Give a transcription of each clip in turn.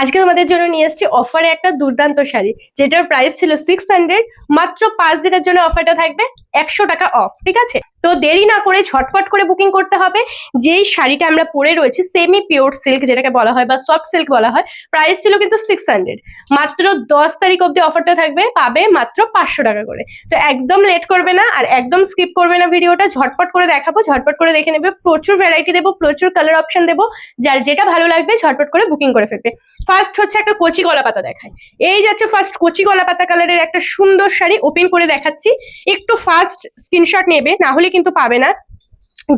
আজকে তোমাদের জন্য নিয়ে এসেছি অফারে একটা দুর্দান্ত শাড়ি, যেটার প্রাইস ছিল সিক্স হান্ড্রেড মাত্র পাঁচ দিনের জন্য অফারটা থাকবে। একশো টাকা অফ ঠিক আছে? তো দেরি না করে ঝটপট করে বুকিং করতে হবে। যেই শাড়িটা আমরা পরে রয়েছি সেমি পিওর সিল্ক যেটাকে বলা হয় বা সফট সিল্ক বলা হয় প্রাইস ছিল কিন্তু সিক্স হান্ড্রেড মাত্র দশ তারিখ অব্দি অফারটা থাকবে, পাবে মাত্র পাঁচশো টাকা করে। তো একদম লেট করবে না আর একদম স্কিপ করবে না ভিডিওটা। ঝটপট করে দেখাবো, ঝটপট করে দেখে নেবে। প্রচুর ভ্যারাইটি দেবো, প্রচুর কালার অপশন দেবো। যার যেটা ভালো লাগবে, ঝটপট করে বুকিং করে ফেলবে। ফার্স্ট হচ্ছে একটা কচি গলা পাতা দেখায় এই যাচ্ছে ফার্স্ট কচি গলা পাতা কালারের একটা সুন্দর শাড়ি। ওপেন করে দেখাচ্ছি। একটু ফার্স্ট স্ক্রিনশট নেবে না হলে কিন্তু পাবে না।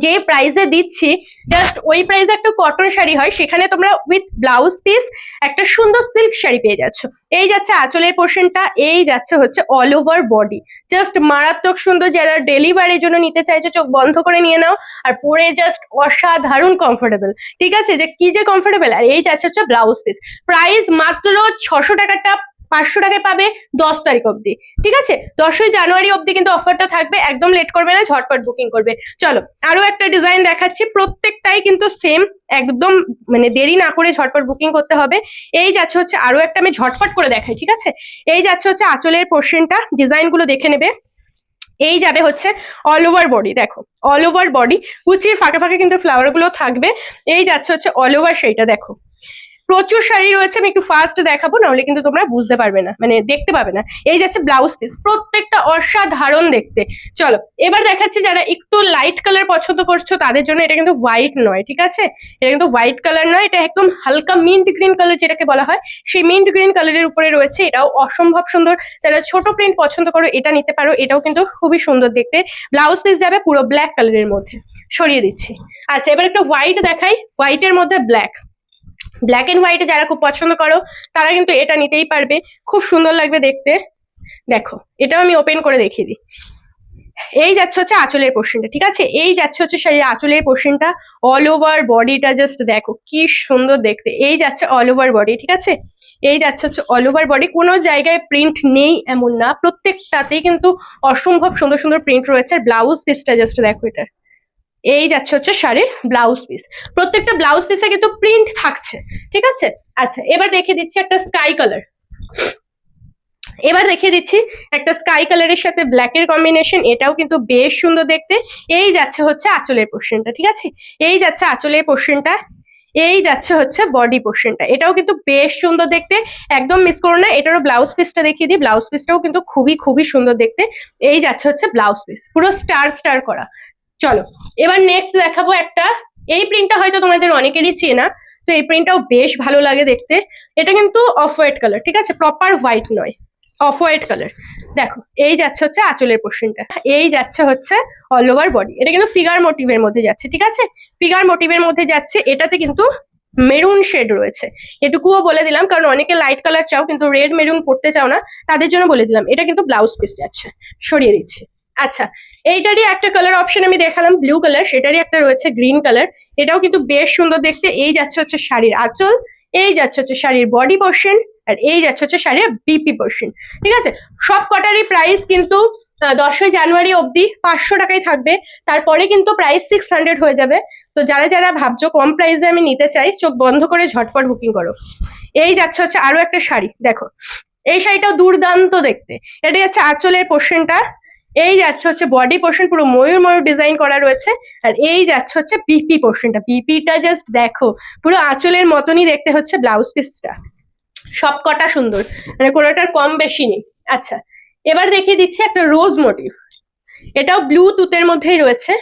যে প্রাইজে দিচ্ছি জাস্ট ওই প্রাইসে একটা কটন শাড়ি হয়, সেখানে তোমরা উইথ ব্লাউজ পিস একটা সুন্দর সিল্ক শাড়ি পেয়ে যাচ্ছ। এই যাচ্ছে আঁচলের পোর্শনটা এই যাচ্ছে হচ্ছে অল ওভার বডি জাস্ট মারাত্মক সুন্দর যারা ডেলিভারির জন্য নিতে চাইছো, চোখ বন্ধ করে নিয়ে নাও, আর পরে জাস্ট অসাধারণ কমফোর্টেবল ঠিক আছে? যে কি যে কমফোর্টেবল আর এই যাচ্ছে হচ্ছে ব্লাউজ পিস প্রাইস মাত্র ছশো টাকাটা পাঁচশো টাকায় পাবে দশ তারিখ অবধি। ঠিক আছে? দশই জানুয়ারি অবধি কিন্তু অফারটা থাকবে, একদম লেট করবে না, ঝটপট বুকিং করবে। চলো, আরও একটা ডিজাইন দেখাচ্ছি, প্রত্যেকটাই কিন্তু সেম একদম মানে দেরি না করে ঝটপট বুকিং করতে হবে। এই যাচ্ছে হচ্ছে আরও একটা আমি ঝটপট করে দেখাই, ঠিক আছে? এই যাচ্ছে হচ্ছে আঁচলের পোর্শনটা ডিজাইনগুলো দেখে নেবে। এই যাবে হচ্ছে অল ওভার বডি দেখো অল ওভার বডি কুচির ফাঁকে ফাঁকে কিন্তু ফ্লাওয়ারগুলো থাকবে। এই যাচ্ছে হচ্ছে অল ওভার সেইটা দেখো। প্রচুর শাড়ি রয়েছে, আমি একটু ফার্স্ট দেখাবো, নাহলে কিন্তু তোমরা বুঝতে পারবে না মানে দেখতে পাবে না। এই যাচ্ছে ব্লাউজ পিস প্রত্যেকটা অসাধারণ দেখতে। চলো, এবার দেখাচ্ছি যারা একটু লাইট কালার পছন্দ করছ, তাদের জন্য এটা কিন্তু হোয়াইট নয়, ঠিক আছে? এটা কিন্তু হোয়াইট কালার নয়, এটা একদম হালকা মিন্ট গ্রিন কালার যেটাকে বলা হয়, সেই মিন্ট গ্রিন কালারের উপরে রয়েছে, এটাও অসম্ভব সুন্দর। যারা ছোট প্রিন্ট পছন্দ করো, এটা নিতে পারো, এটাও কিন্তু খুবই সুন্দর দেখতে। ব্লাউজ পিস যাবে পুরো ব্ল্যাক কালারের মধ্যে। সরিয়ে দিচ্ছি। আচ্ছা এবার একটা হোয়াইট দেখাই হোয়াইটের মধ্যে ব্ল্যাক ব্ল্যাক এন্ড হোয়াইটে যারা খুব পছন্দ করো, তারা কিন্তু এটা নিতেই পারবে। খুব সুন্দর লাগবে দেখতে। দেখো, এটাও আমি ওপেন করে দেখিয়ে দিই। এই যাচ্ছে হচ্ছে আঁচলের পোর্শনটা ঠিক আছে? এই যাচ্ছে হচ্ছে শাড়ির আঁচলের পোর্শনটা অল ওভার বডিটা জাস্ট দেখো, কি সুন্দর দেখতে। এই যাচ্ছে অল ওভার বডি ঠিক আছে? এই যাচ্ছে হচ্ছে অল ওভার বডি কোনো জায়গায় প্রিন্ট নেই এমন না। প্রত্যেকটাতেই কিন্তু অসম্ভব সুন্দর সুন্দর প্রিন্ট রয়েছে। আর ব্লাউজ পিসটা জাস্ট দেখো এটা। এই যাচ্ছে হচ্ছে শাড়ির ব্লাউজ পিস প্রত্যেকটা ব্লাউজ পিসে কিন্তু প্রিন্ট থাকছে, ঠিক আছে? আচ্ছা এবার দেখে দিচ্ছি একটা স্কাই কালার এবার দেখিয়ে দিচ্ছি একটা স্কাই কালারের সাথে ব্ল্যাক এর কম্বিনেশন এটাও কিন্তু বেশ সুন্দর দেখতে। এই যাচ্ছে হচ্ছে আঁচলের পোর্শনটা ঠিক আছে? এই যাচ্ছে আঁচলের পোর্শনটা এই যাচ্ছে হচ্ছে বডি পোর্শনটা এটাও কিন্তু বেশ সুন্দর দেখতে, একদম মিস করো না, এটারও ব্লাউজ পিসটা দেখিয়ে দিই। ব্লাউজ পিসটাও কিন্তু খুবই খুবই সুন্দর দেখতে। এই যাচ্ছে হচ্ছে ব্লাউজ পিস পুরো স্টার স্টার করা। চলো, এবার নেক্সট দেখাবো একটা। এই প্রিন্টটা হয়তো তোমাদের অনেকেরই চেনা, তো এই প্রিন্টটাও বেশ ভালো লাগে দেখতে। এটা কিন্তু অফ হোয়াইট কালার ঠিক আছে? প্রপার হোয়াইট নয় অফ হোয়াইট কালার দেখো, এই যাচ্ছে হচ্ছে আঁচলের পোর্শনটা এই যাচ্ছে হচ্ছে অল ওভার বডি এটা কিন্তু ফিগার মোটিভের মধ্যে যাচ্ছে, ঠিক আছে? ফিগার মোটিভের মধ্যে যাচ্ছে, এটাতে কিন্তু মেরুন শেড রয়েছে। এটুকুও বলে দিলাম, কারণ অনেকে লাইট কালার চাও, কিন্তু রেড মেরুন পড়তে চাও না, তাদের জন্য বলে দিলাম। এটা কিন্তু ব্লাউজ পিস যাচ্ছে, সরিয়ে দিচ্ছি। আচ্ছা এইটারই একটা কালার অপশন আমি দেখালাম ব্লু কালার সেটারই একটা রয়েছে গ্রিন কালার এটাও কিন্তু বেশ সুন্দর দেখতে, এই যাচ্ছে হচ্ছে শাড়ির আঁচল, এই যাচ্ছে হচ্ছে শাড়ির বডি পোর্শন আর এই যাচ্ছে হচ্ছে শাড়ির বিপি পোর্শন ঠিক আছে? সব কটারই প্রাইস কিন্তু দশই জানুয়ারি অবধি পাঁচশো টাকাই থাকবে, তারপরে কিন্তু প্রাইস সিক্স হান্ড্রেড হয়ে যাবে, তো যারা যারা ভাবছ কম প্রাইসে আমি নিতে চাই, চোখ বন্ধ করে ঝটপট বুকিং করো। এই যাচ্ছে হচ্ছে আরও একটা শাড়ি, দেখো, এই শাড়িটাও দুর্দান্ত দেখতে এটা যাচ্ছে আঁচলের পোর্শনটা এই যাচ্ছে হচ্ছে বডি পোর্শন পুরো ময়ূর ময়ূর ডিজাইন করা রয়েছে। আর এই যাচ্ছে হচ্ছে পিপি পোর্শনটা পিপিটা জাস্ট দেখো, পুরো আঁচলের মতনই দেখতে হচ্ছে ব্লাউজ পিসটা সব কটা সুন্দর। মানে কোনোটার কম বেশি নেই। আচ্ছা এবার দেখিয়ে দিচ্ছি একটা রোজ মোটিভ এটাও ব্লু তুতের মধ্যেই রয়েছে।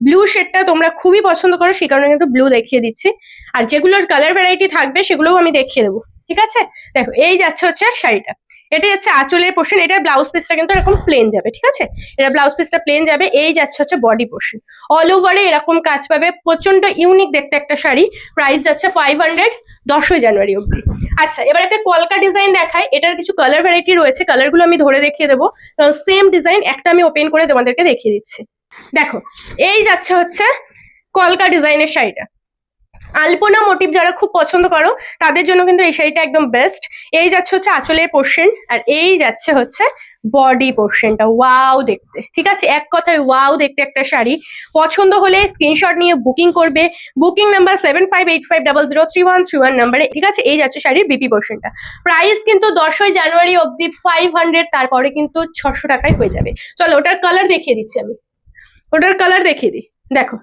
ব্লু শেডটা তোমরা খুবই পছন্দ করো, সেই কারণে কিন্তু ব্লু দেখিয়ে দিচ্ছি। আর যেগুলোর কালার ভ্যারাইটি থাকবে, সেগুলোও আমি দেখিয়ে দেবো। ঠিক আছে? দেখো, এই যাচ্ছে হচ্ছে শাড়িটা। এটা হচ্ছে আঁচলের পোর্শন এটার ব্লাউজ পিসটা কিন্তু এরকম প্লেন যাবে, ঠিক আছে? এটা ব্লাউজ পিসটা প্লেন যাবে, এই যাচ্ছে হচ্ছে বডি পোর্শন অল ওভারে এরকম কাজ পাবে প্রচণ্ড ইউনিক দেখতে একটা শাড়ি প্রাইস যাচ্ছে ফাইভ হান্ড্রেড দশই জানুয়ারি অবধি। আচ্ছা এবার একটা কলকা ডিজাইন দেখায় এটার কিছু কালার ভ্যারাইটি রয়েছে কালারগুলো আমি ধরে দেখিয়ে দেবো। সেম ডিজাইন একটা আমি ওপেন করে তোমাদেরকে দেখিয়ে দিচ্ছি। দেখো, এই যাচ্ছে হচ্ছে কলকা ডিজাইনের শাড়িটা। আলপনা মোটিভ যারা খুব পছন্দ করো, তাদের জন্য কিন্তু এই শাড়িটা একদম বেস্ট এই যাচ্ছে হচ্ছে আঁচলের পোর্শন আর এই যাচ্ছে হচ্ছে বডি পোর্শনটা ওয়াও দেখতে। ঠিক আছে? এক কথায় ওয়াও দেখতে একটা শাড়ি। পছন্দ হলে স্ক্রিনশট নিয়ে বুকিং করবে। Booking number seven five eight five double zero three one three one নাম্বারে ঠিক আছে? এই যাচ্ছে শাড়ির বিপি পোর্শনটা প্রাইস কিন্তু দশই জানুয়ারি অবধি ফাইভ হান্ড্রেড তারপরে কিন্তু ছশো টাকায় হয়ে যাবে। চলো, ওটার কালার দেখিয়ে দিচ্ছি আমি। ওটার কালার দেখিয়ে দিই। দেখো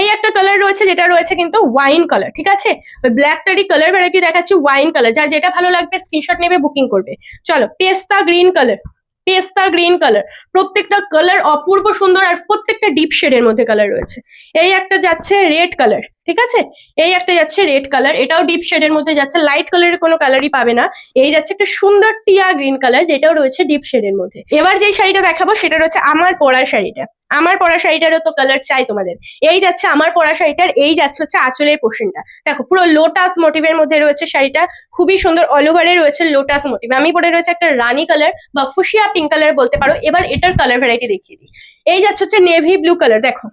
এই একটা কালার রয়েছে, যেটা রয়েছে কিন্তু ওয়াইন কালার ঠিক আছে? ওই ব্ল্যাকটারই কালার ভ্যারাইটি দেখাচ্ছি ওয়াইন কালার যার যেটা ভালো লাগবে স্ক্রিনশট নেবে বুকিং করবে। চলো, পেস্তা গ্রিন কালার পেস্তা গ্রিন কালার প্রত্যেকটা কালার অপূর্ব সুন্দর আর প্রত্যেকটা ডিপ শেডের মধ্যে কালার রয়েছে। এই একটা যাচ্ছে রেড কালার ঠিক আছে? এই একটা যাচ্ছে রেড কালার এটাও ডিপ শেডের মধ্যে যাচ্ছে লাইট কালারের কোনো কালারই পাবে না। এই যাচ্ছে একটা সুন্দর টিয়া গ্রিন কালার যেটাও রয়েছে ডিপ শেডের মধ্যে। এবার যেই শাড়িটা দেখাবো, সেটা রয়েছে আমার পরা শাড়িটা। আমার পরা শাড়িটারও তো কালার চাই তোমাদের। এই যাচ্ছে আমার পরা শাড়িটার এই যাচ্ছে হচ্ছে আঁচলের পোর্শনটা দেখো, পুরো লোটাস মোটিভের মধ্যে রয়েছে শাড়িটা, খুবই সুন্দর অল ওভারে রয়েছে লোটাস মোটিভ আমি পরে রয়েছে একটা রানি কালার বা ফুসিয়া পিঙ্ক কালার বলতে পারো, এবার এটার কালার ভ্যারাইটি দেখিয়ে দিই। এই যাচ্ছে হচ্ছে নেভি ব্লু কালার দেখো।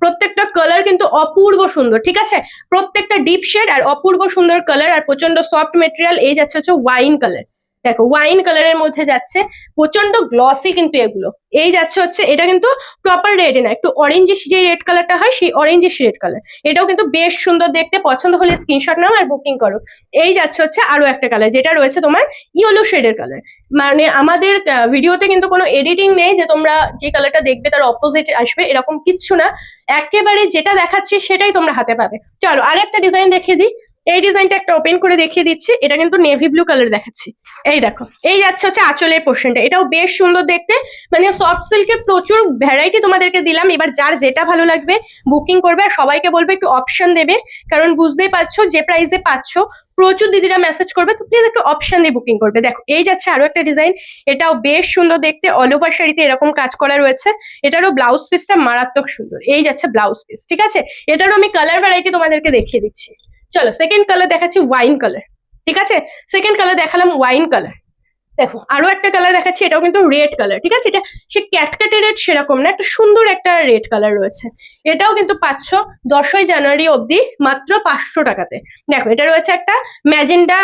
প্রত্যেকটা কালার কিন্তু অপূর্ব সুন্দর, ঠিক আছে? প্রত্যেকটা ডিপ শেড আর অপূর্ব সুন্দর কালার আর প্রচণ্ড সফট মেটেরিয়াল এই যাচ্ছে হচ্ছে ওয়াইন কালার দেখো ওয়াইন কালারের মধ্যে যাচ্ছে প্রচণ্ড গ্লসি কিন্তু এগুলো। এই যাচ্ছে হচ্ছে, এটা কিন্তু প্রপার রেড না, একটু অরেঞ্জিশ যে রেড কালারটা হয়, সেই অরেঞ্জিশ রেড কালার এটাও কিন্তু বেশ সুন্দর দেখতে, পছন্দ হলে স্ক্রিনশট নাও আর বুকিং করো। এই যাচ্ছে হচ্ছে আরও একটা কালার যেটা রয়েছে তোমার ইয়েলো শেডের কালার মানে আমাদের ভিডিওতে কিন্তু কোনো এডিটিং নেই যে তোমরা যে কালারটা দেখবে তার অপোজিট আসবে, এরকম কিচ্ছু না। একেবারে যেটা দেখাচ্ছি সেটাই তোমরা হাতে পাবে। চলো আর একটা ডিজাইন দেখিয়ে দিই। এই ডিজাইনটা একটা ওপেন করে দেখিয়ে দিচ্ছি। এটা কিন্তু নেভি ব্লু কালার দেখাচ্ছি। এই দেখো, এই যাচ্ছে হচ্ছে আঁচলের পোর্শনটা এটাও বেশ সুন্দর দেখতে। মানে সফট সিল্কের প্রচুর ভ্যারাইটি তোমাদেরকে দিলাম। এবার যার যেটা ভালো লাগবে বুকিং করবে আর সবাইকে বলবে একটু অপশন দেবে। কারণ বুঝতেই পারছ যে প্রাইসে পাচ্ছ। প্রচুর দিদিরা মেসেজ করবে, তো প্লিজ একটু অপশন দিয়ে বুকিং করবে। দেখো, এই যাচ্ছে আরও একটা ডিজাইন এটাও বেশ সুন্দর দেখতে। অল ওভার শাড়িতে এরকম কাজ করা রয়েছে। এটারও ব্লাউজ পিসটা মারাত্মক সুন্দর। এই যাচ্ছে ব্লাউজ পিস ঠিক আছে? এটারও আমি কালার ভ্যারাইটি তোমাদেরকে দেখিয়ে দিচ্ছি। চলো সেকেন্ড কালার দেখাচ্ছি ওয়াইন কালার ঠিক আছে? সেকেন্ড কালার দেখালাম ওয়াইন কালার দেখো, আরও একটা কালার দেখাচ্ছি, এটাও কিন্তু রেড কালার ঠিক আছে? এটা সে ক্যাটক্যাটে রেড সেরকম না, একটা সুন্দর একটা রেড কালার রয়েছে। এটাও কিন্তু পাচ্ছ দশই জানুয়ারি অবধি মাত্র পাঁচশো টাকাতে। দেখো, এটা রয়েছে একটা ম্যাজেন্ডা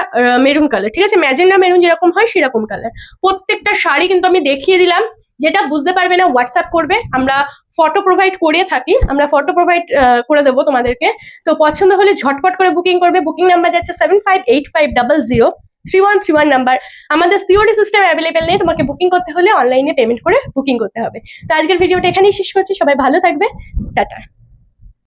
মেরুন কালার ঠিক আছে? ম্যাজেন্ডা মেরুন যেরকম হয় সেরকম কালার প্রত্যেকটা শাড়ি কিন্তু আমি দেখিয়ে দিলাম। যেটা বুঝতে পারবে না হোয়াটসঅ্যাপ করবে, আমরা ফটো প্রোভাইড করিয়ে থাকি, আমরা ফটো প্রোভাইড করে দেবো তোমাদেরকে। তো পছন্দ হলে ঝটপট করে বুকিং করবে বুকিং নাম্বার যাচ্ছে seven five eight five double zero three one three one number আমাদের সিওডি সিস্টেম অ্যাভেলেবেল নেই, তোমাকে বুকিং করতে হলে অনলাইনে পেমেন্ট করে বুকিং করতে হবে। তো আজকের ভিডিওটা এখানেই শেষ করছি, সবাই ভালো থাকবে, টাটা।